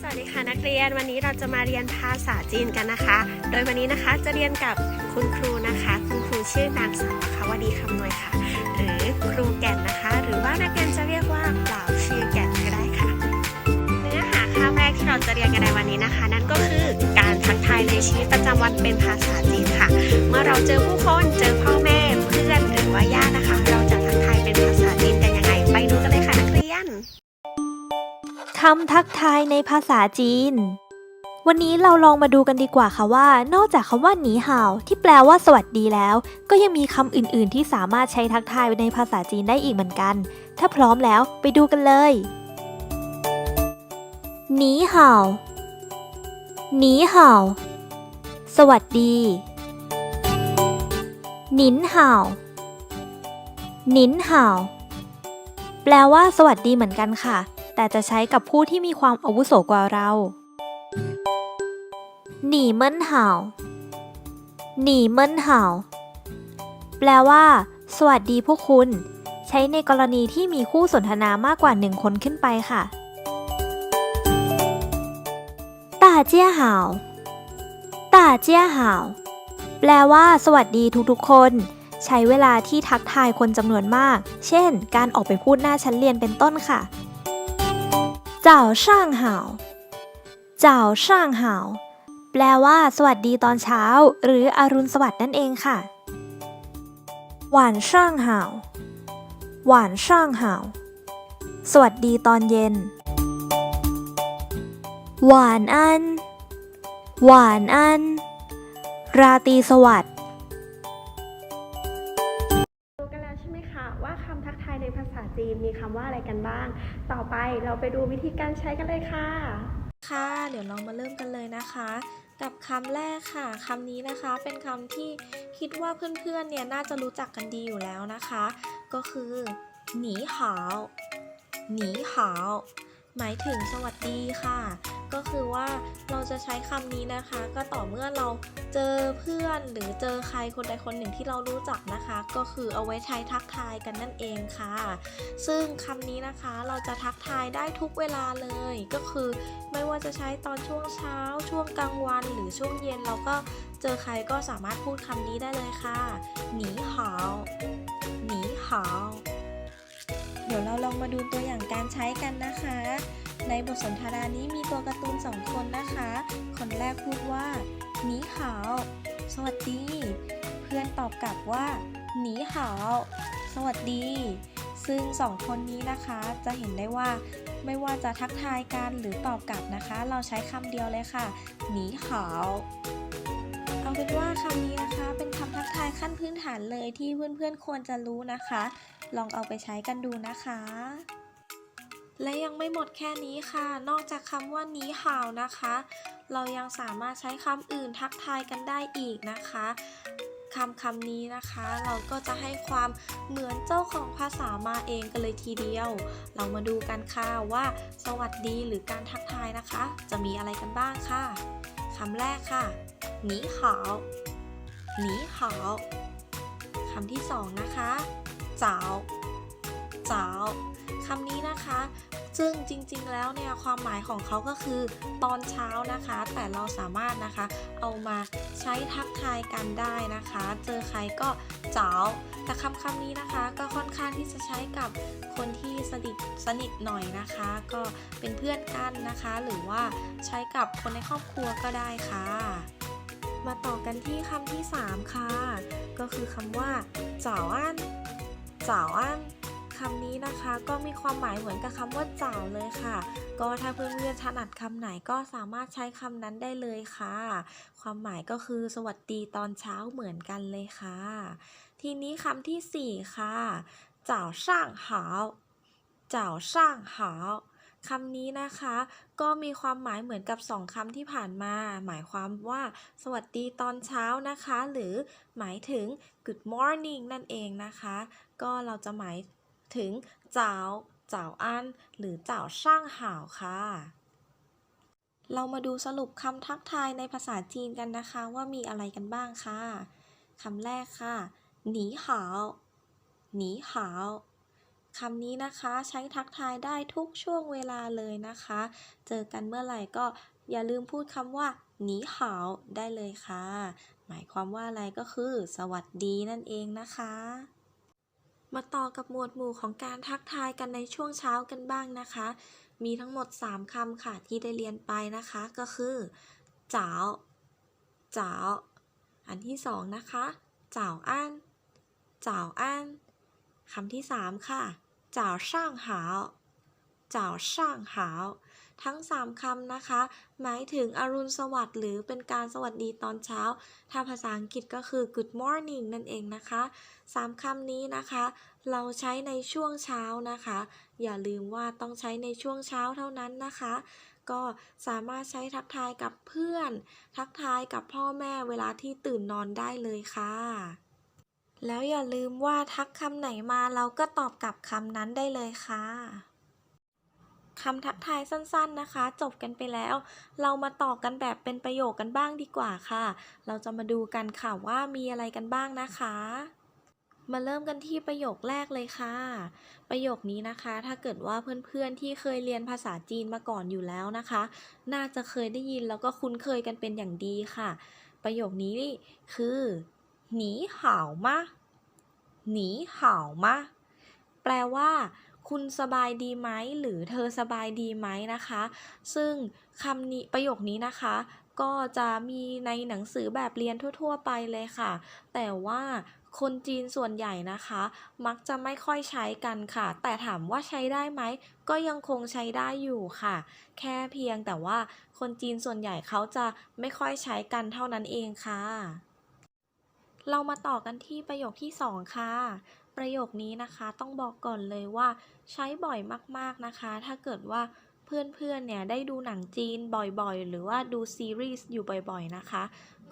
สวัสดีค่ะนักเรียนวันนี้เราจะมาเรียนภาษาจีนกันนะคะ โดยวันนี้นะคะจะเรียนกับคุณครูนะคะ คุณครูชื่อนางสาวคาวดีคำนวยค่ะ หรือครูแก่นนะคะ หรือว่านักเรียนจะเรียกว่าเปล่าชื่อแก่นก็ได้ค่ะ เนื้อหาคาบแรกที่เราจะเรียนกันในวันนี้นะคะ นั่นก็คือการทักทายในชีวิตประจำวันเป็นภาษาจีนค่ะ เมื่อเราเจอผู้คนเจอพ่อแม่เพื่อนหรือว่าญาติ คำทักทายในภาษาจีน วันนี้เราลองมาดูกันดีกว่าค่ะว่า นอกจากคำว่าหนีห่าวที่แปลว่าสวัสดีแล้ว ก็ยังมีคำอื่น ๆ ที่สามารถใช้ทักทายในภาษาจีนได้อีกเหมือนกัน ถ้าพร้อมแล้วไปดูกันเลยหนีห่าวหนีห่าวสวัสดีหนินห่าวหนินห่าวแปลว่าสวัสดีเหมือนกันค่ะ แต่จะใช้กับผู้ที่มีความอาวุโสกว่าเราหนีเมินห่าหนีเมินห่าแปลว่า สวัสดีพวกคุณ ใช้ในกรณีที่มีคู่สนทนามากกว่าหนึ่งคนขึ้นไปค่ะตาเจี้ยห่าวตาเจี้ยห่าวแปลว่า สวัสดีทุกๆคน ใช้เวลาที่ทักทายคนจำนวนมาก เช่น การออกไปพูดหน้าชั้นเรียนเป็นต้นค่ะ จ้าช่างหาวเจ้าช่างหาวแปลว่า สวัสดีตอนเช้า หรืออรุณสวัสดิ์นั่นเองค่ะ หวานช่างหาวหวานช่างหาวสวัสดีตอนเย็น หวานอัน หวานอัน ราตรีสวัสดิ์ ต่อไปเราไปดูวิธีการใช้กันเลยค่ะ ค่ะ เดี๋ยวเรามาเริ่มกันเลยนะคะ กับคำแรกค่ะคำนี้นะคะเป็นคำที่คิดว่าเพื่อนๆเนี่ยน่าจะรู้จักกันดีอยู่แล้วนะคะ ก็คือหนีหาวหนีหาวหมายถึงสวัสดีค่ะ ก็คือว่าเราจะใช้คำนี้นะคะ ก็ต่อเมื่อเราเจอเพื่อนหรือเจอใครคนใดคนหนึ่งที่เรารู้จักนะคะ ก็คือเอาไว้ใช้ทักทายกันนั่นเองค่ะ ซึ่งคำนี้นะคะเราจะทักทายได้ทุกเวลาเลย ก็คือไม่ว่าจะใช้ตอนช่วงเช้า ช่วงกลางวันหรือช่วงเย็นเราก็เจอใครก็สามารถพูดคำนี้ได้เลยค่ะหนีหาวหนีหาวเดี๋ยวเราลองมาดูตัวอย่างการใช้กันนะคะ ในบทสนทนานี้มีตัวการ์ตูนสองคนนะคะ คนแรกพูดว่าหนีหาว สวัสดี เพื่อนตอบกลับว่าหนีหาว สวัสดี ซึ่งสองคนนี้นะคะจะเห็นได้ว่าไม่ว่าจะทักทายกันหรือตอบกลับนะคะ เราใช้คำเดียวเลยค่ะหนีหาว เอาเป็นว่าคำนี้นะคะ เป็นคำทักทายขั้นพื้นฐานเลยที่เพื่อนๆควรจะรู้นะคะ ลองเอาไปใช้กันดูนะคะ และยังไม่หมดแค่นี้ค่ะ นอกจากคำว่านี้หาวนะคะ เรายังสามารถใช้คำอื่นทักทายกันได้อีกนะคะคำคำนี้นะคะ เราก็จะให้ความเหมือนเจ้าของภาษามาเองกันเลยทีเดียว เรามาดูกันค่ะว่า สวัสดีหรือการทักทายนะคะ จะมีอะไรกันบ้างค่ะคำแรกค่ะหนีหาวหนีหาวคำที่สองนะคะเจ้า เจ้าคำนี้นะคะ ซึ่งจริงๆแล้วเนี่ยความหมายของเขาก็คือ ตอนเช้านะคะ แต่เราสามารถนะคะ เอามาใช้ทักทายกันได้นะคะ เจอใครก็เจ้าแต่คำคำนี้นะคะ ก็ค่อนข้างที่จะใช้กับคนที่สนิทสนิทหน่อยนะคะ ก็เป็นเพื่อนกันนะคะ หรือว่าใช้กับคนในครอบครัวก็ได้ค่ะ มาต่อกันที่คำที่ 3 ค่ะ ก็คือคำว่าเจ้าอันเจ้าอัน คำนี้นะคะ ก็มีความหมายเหมือนกับคำว่าจ่าวเลยค่ะ ก็ถ้าเพื่อนๆถนัดคำไหนก็สามารถใช้คำนั้นได้เลยค่ะ ความหมายก็คือสวัสดีตอนเช้าเหมือนกันเลยค่ะ ทีนี้คำที่ 4 ค่ะจ่าวช่างหาวจ่าวช่างหาวคำนี้นะคะก็มีความหมายเหมือนกับสองคำที่ผ่านมา หมายความว่า สวัสดีตอนเช้านะคะ หรือหมายถึง good morning นั่นเองนะคะ ก็เราจะหมาย ถึงเจ้าเจ้าอันหรือเจ้าช่างห่าวค่ะ เรามาดูสรุปคำทักทายในภาษาจีนกันนะคะว่ามีอะไรกันบ้างค่ะคำแรกค่ะหนีหาวหนีหาวคำนี้นะคะใช้ทักทายได้ทุกช่วงเวลาเลยนะคะ เจอกันเมื่อไหร่ก็อย่าลืมพูดคำว่าหนีหาวได้เลยค่ะ หมายความว่าอะไรก็คือ สวัสดีนั่นเองนะคะ มาต่อกับหมวดหมู่ของการทักทายกันในช่วงเช้ากันบ้างนะคะ มีทั้งหมด 3คำค่ะที่ได้เรียนไปนะคะ ก็คือจ๋าวจ๋าวอันที่สองนะคะจ๋าวอันจ๋าวอันคำที่สามค่ะจ๋าช่างหาวจ๋าช่างหาว ทั้ง 3คำนะคะ หมายถึงอรุณสวัสดิ์หรือเป็นการสวัสดีตอนเช้า ถ้าภาษาอังกฤษก็คือ good morning นั่นเองนะคะ 3คำนี้นะคะ เราใช้ในช่วงเช้านะคะ อย่าลืมว่าต้องใช้ในช่วงเช้าเท่านั้นนะคะ ก็สามารถใช้ทักทายกับเพื่อน ทักทายกับพ่อแม่เวลาที่ตื่นนอนได้เลยค่ะแล้วอย่าลืมว่าทักคำไหนมาเราก็ตอบกลับคำนั้นได้เลยค่ะ คำทักทายสั้นๆนะคะ จบกันไปแล้ว เรามาต่อกันแบบเป็นประโยคกันบ้างดีกว่าค่ะ เราจะมาดูกันค่ะว่ามีอะไรกันบ้างนะคะ มาเริ่มกันที่ประโยคแรกเลยค่ะ ประโยคนี้นะคะ ถ้าเกิดว่าเพื่อนๆที่เคยเรียนภาษาจีนมาก่อนอยู่แล้วนะคะ น่าจะเคยได้ยินแล้วก็คุ้นเคยกันเป็นอย่างดีค่ะ ประโยคนี้คือหนีห่าวมะหนีห่าวมะแปลว่า คุณสบายดีไหม หรือเธอสบายดีไหมนะคะ ซึ่งคำนี้ประโยคนี้นะคะ ก็จะมีในหนังสือแบบเรียนทั่ว ๆ ไปเลยค่ะ แต่ว่าคนจีนส่วนใหญ่นะคะ มักจะไม่ค่อยใช้กันค่ะ แต่ถามว่าใช้ได้ไหม ก็ยังคงใช้ได้อยู่ค่ะ แค่เพียงแต่ว่าคนจีนส่วนใหญ่เขาจะไม่ค่อยใช้กันเท่านั้นเองค่ะ เรามาต่อกันที่ประโยคที่ 2 ค่ะ ประโยคนี้นะคะต้องบอกก่อนเลยว่าใช้บ่อยมากๆนะคะ ถ้าเกิดว่าเพื่อนๆเเนี่ยได้ดูหนังจีนบ่อยๆ หรือว่าดูซีรีส์อยู่บ่อยๆนะคะ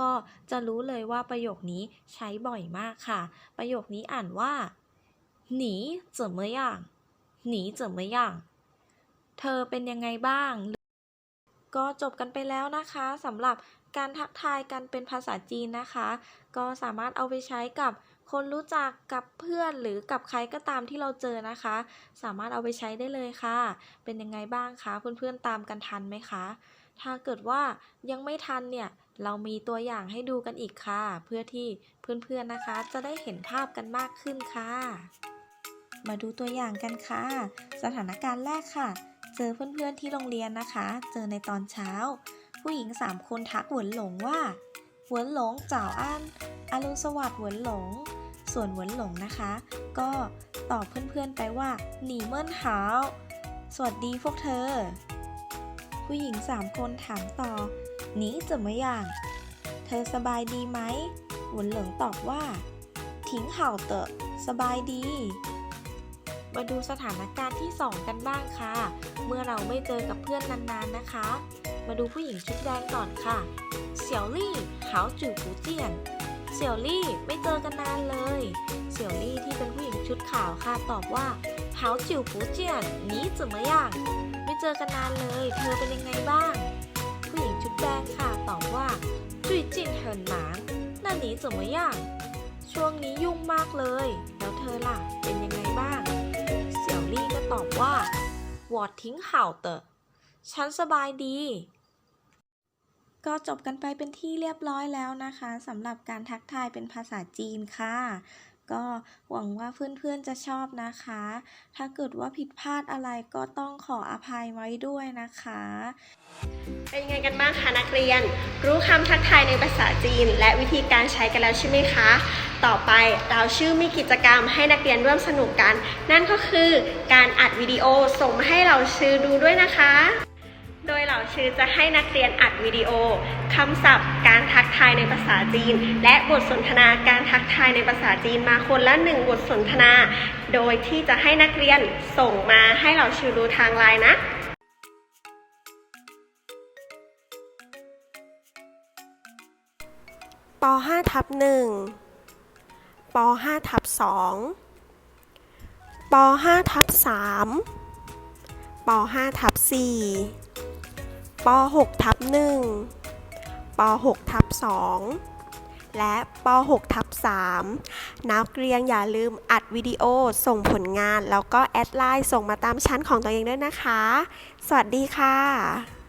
ก็จะรู้เลยว่าประโยคนี้ใช้บ่อยมากค่ะ ประโยคนี้อ่านว่าหนีเจอเมย่างหนีเจอเมย่างเธอเป็นยังไงบ้าง ก็จบกันไปแล้วนะคะสำหรับการทักทายกันเป็นภาษาจีนนะคะ ก็สามารถเอาไปใช้กับ คนรู้จักกับเพื่อนหรือกับใครก็ตามที่เราเจอนะคะ สามารถเอาไปใช้ได้เลยค่ะ เป็นยังไงบ้างคะเพื่อนๆตามกันทันไหมคะ ถ้าเกิดว่ายังไม่ทันเนี่ยเรามีตัวอย่างให้ดูกันอีกค่ะ เพื่อที่เพื่อนๆนะคะ จะได้เห็นภาพกันมากขึ้นค่ะ มาดูตัวอย่างกันค่ะ สถานการณ์แรกค่ะ เจอเพื่อนๆที่โรงเรียนนะคะ เจอในตอนเช้า ผู้หญิงสามคนทักหวนหลงว่าหวนหลงเจ้าอันอรุณสวัสดิ์หวนหลง ส่วนหวนหลงนะคะ ก็ตอบเพื่อนๆไปว่าหนีเมิ่นหาว สวัสดีพวกเธอ ผู้หญิงสามคนถามต่อหนีจะไม่อย่าง เธอสบายดีไหมหวนหลงตอบว่าทิ้งเห่าเตอะสบายดี มาดูสถานการณ์ที่ 2 กันบ้างค่ะ เมื่อเราไม่เจอกับเพื่อนนานๆนะคะ มาดูผู้หญิงชุดแดงก่อนค่ะ เสี่ยวลี่หาวจื่อปูเจียน สี่ยวลี่ไม่เจอกันนานเลย เสี่ยวลี่ที่เป็นผู้หญิงชุดขาวค่ะตอบว่าหาวจิ๋วปูเจียนหนี้怎么样ไม่เจอกันนานเลย เธอเป็นยังไงบ้าง ผู้หญิงชุดแดงค่ะตอบว่า最近很忙那你怎么样ช่วงนี้ยุ่งมากเลย แล้วเธอล่ะ เป็นยังไงบ้าง เสี่ยวลี่ก็ตอบว่า我挺好的ฉันสบายดี ก็จบกันไปเป็นที่เรียบร้อยแล้วนะคะสำหรับการทักทายเป็นภาษาจีนค่ะ ก็หวังว่าเพื่อนๆจะชอบนะคะ ถ้าเกิดว่าผิดพลาดอะไรก็ต้องขออภัยไว้ด้วยนะคะ เป็นไงกันบ้างคะนักเรียน รู้คำทักทายในภาษาจีน และวิธีการใช้กันแล้วใช่ไหมคะ ต่อไปเราชื่อมีกิจกรรมให้นักเรียนร่วมสนุกกัน นั่นก็คือการอัดวิดีโอส่งมาให้เราชื่อดูด้วยนะคะ ชื่อจะให้นักเรียนอัดวิดีโอคำศัพท์ การทักทายในภาษาจีน และบทสนทนาการทักทายในภาษาจีนมาคนละหนึ่งบทสนทนา โดยที่จะให้นักเรียนส่งมาให้เราชื่อดูทางไลน์นะป .5 ทับ1ป .5 ทับ2ป .5 ทับ3ป .5 ทับ4 ป .6 ทับ1ป .6 ทับ2และป .6 ทับ3นักเรียนอย่าลืมอัดวิดีโอส่งผลงาน แล้วก็แอดไลน์ส่งมาตามชั้นของตัวเองด้วยนะคะ สวัสดีค่ะ